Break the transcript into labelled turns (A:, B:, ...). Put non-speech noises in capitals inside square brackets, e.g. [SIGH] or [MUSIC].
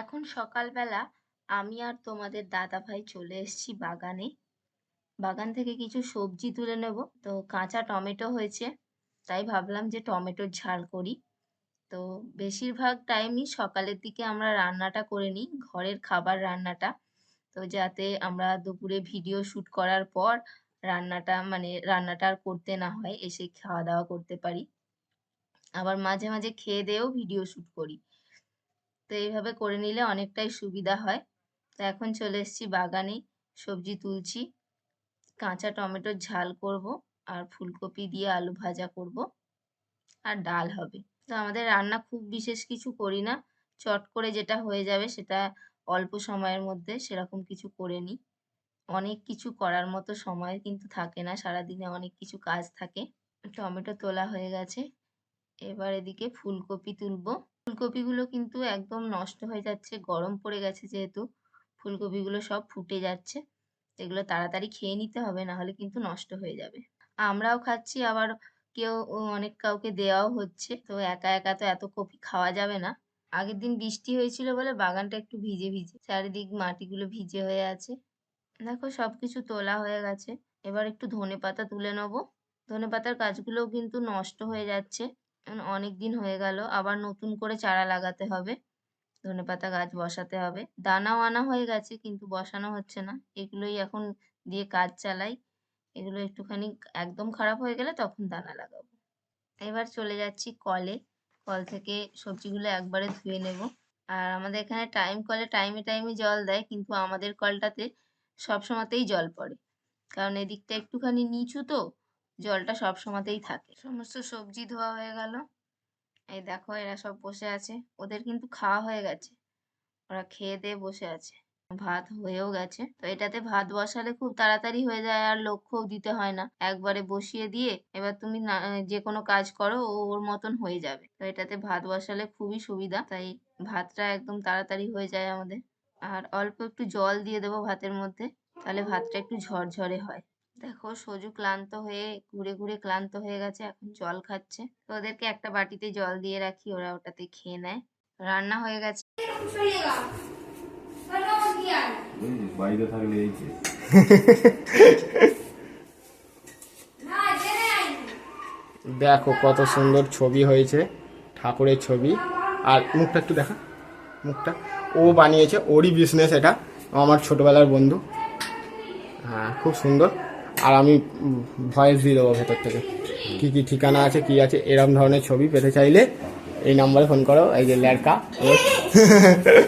A: এখন সকালবেলা আমি আর তোমাদের দাদাভাই চলে এসেছি বাগানে। বাগান থেকে কিছু সবজি তুলে নেব। তো কাঁচা টমেটো হয়েছে, তাই ভাবলাম যে টমেটোর ঝাল করি। তো বেশিরভাগ টাইমই সকালের দিকে আমরা রান্নাটা করে নিই, ঘরের খাবার রান্নাটা। তো যাতে আমরা দুপুরে ভিডিও শুট করার পর রান্নাটা মানে রান্নাটা আর করতে না হয়, এসে খাওয়া দাওয়া করতে পারি। আবার মাঝে মাঝে খেয়ে দেয়েও ভিডিও শুট করি। তো এইভাবে করে নিলে অনেকটাই সুবিধা হয়। তো এখন চলে এসেছি বাগানে, সবজি তুলছি। কাঁচা টমেটোর ঝাল করব আর ফুলকপি দিয়ে আলু ভাজা করব আর ডাল হবে। তো আমাদের রান্না খুব বিশেষ কিছু করি না, চট করে যেটা হয়ে যাবে সেটা অল্প সময়ের মধ্যে সেরকম কিছু করে নিই। অনেক কিছু করার মতো সময় কিন্তু থাকে না, সারাদিনে অনেক কিছু কাজ থাকে। টমেটো তোলা হয়ে গেছে, এবার এদিকে ফুলকপি তুলবো। ফুলকপিগুলো কিন্তু একদম নষ্ট হয়ে যাচ্ছে, গরম পড়ে গেছে যেহেতু, ফুলকপিগুলো সব ফুটে যাচ্ছে, এগুলো তাড়াতাড়ি খেয়ে নিতে হবে না হলে কিন্তু নষ্ট হয়ে যাবে। আমরাও খাচ্ছি, আবার কেউ অনেক কাউকে দেওয়াও হচ্ছে, তো একা একা তো এত কপি খাওয়া যাবে না। আগের দিন বৃষ্টি হয়েছিল বলে বাগানটা একটু ভিজে ভিজে, চারিদিক মাটিগুলো ভিজে হয়ে আছে। দেখো সবকিছু তোলা হয়ে গেছে, এবার একটু ধনে পাতা তুলে নেব। ধনে পাতার গাছগুলোও কিন্তু নষ্ট হয়ে যাচ্ছে। অনেক দিন হয়ে গেল, আবার নতুন করে চারা লাগাতে হবে ধনেপাতা গাছ বসাতে হবে। দানাও আনা হয়ে গেছে, কিন্তু বসানো হচ্ছে না। এগুলোই এখন দিয়ে কাজ চালাই। এগুলো একটুখানি একদম খারাপ হয়ে গেলে তখন দানা লাগাবো। এবার চলে যাচ্ছি কলে। কল থেকে সবজিগুলো একবারে ধুয়ে নেব। আর আমাদের এখানে টাইম কলে টাইমে টাইমে জল দেয়, কিন্তু আমাদের কলটাতে সব সময়তেই জল পড়ে। কারণ এদিকটা একটুখানি নিচু তো জলটা সব সময়তেই থাকে। সমস্ত সবজি ধোয়া হয়ে গেল। এই দেখো এরা সব বসে আছে। ওদের কিন্তু খাওয়া হয়ে গেছে। ওরা খেয়ে দিয়ে বসে আছে। ভাত হয়েও গেছে। তো এটাতে ভাত বসালে খুব তাড়াতাড়ি হয়ে যায় আর লক্ষ্যও দিতে হয় না। একবারে বসিয়ে দিয়ে এবার তুমি যে কোনো কাজ করো, ও ওর মতন হয়ে যাবে। তো এটাতে ভাত বসালে খুবই সুবিধা। তাই ভাতটা একদম তাড়াতাড়ি হয়ে যায় আমাদের। আর অল্প একটু জল দিয়ে দেবো ভাতের মধ্যে। তাহলে ভাতটা একটু ঝরঝরে হয়। দেখো সজু ক্লান্ত হয়ে ঘুরে ঘুরে ক্লান্ত হয়ে গেছে এখন জল খাচ্ছে। তো ওদেরকে একটা বাটিতে জল দিয়ে রাখি ওরা ওটাতে খেয়ে নেয়। রান্না হয়ে গেছে।
B: বাইরে থাকলে এই যে।
C: দেখো কত সুন্দর ছবি হয়েছে ঠাকুরের ছবি। আর মুখটা একটু দেখা মুখটা। ও বানিয়েছে ওরই বিজনেস এটা। আমার ছোটবেলার বন্ধু। হ্যাঁ খুব সুন্দর। আর আমি ভয়েস দিয়ে দেবো ভেতর থেকে। কী কী ঠিকানা আছে, কী আছে, এরম ধরনের ছবি পেতে চাইলে এই নাম্বারে ফোন করো, এই যে ল্যাড়কা [LAUGHS]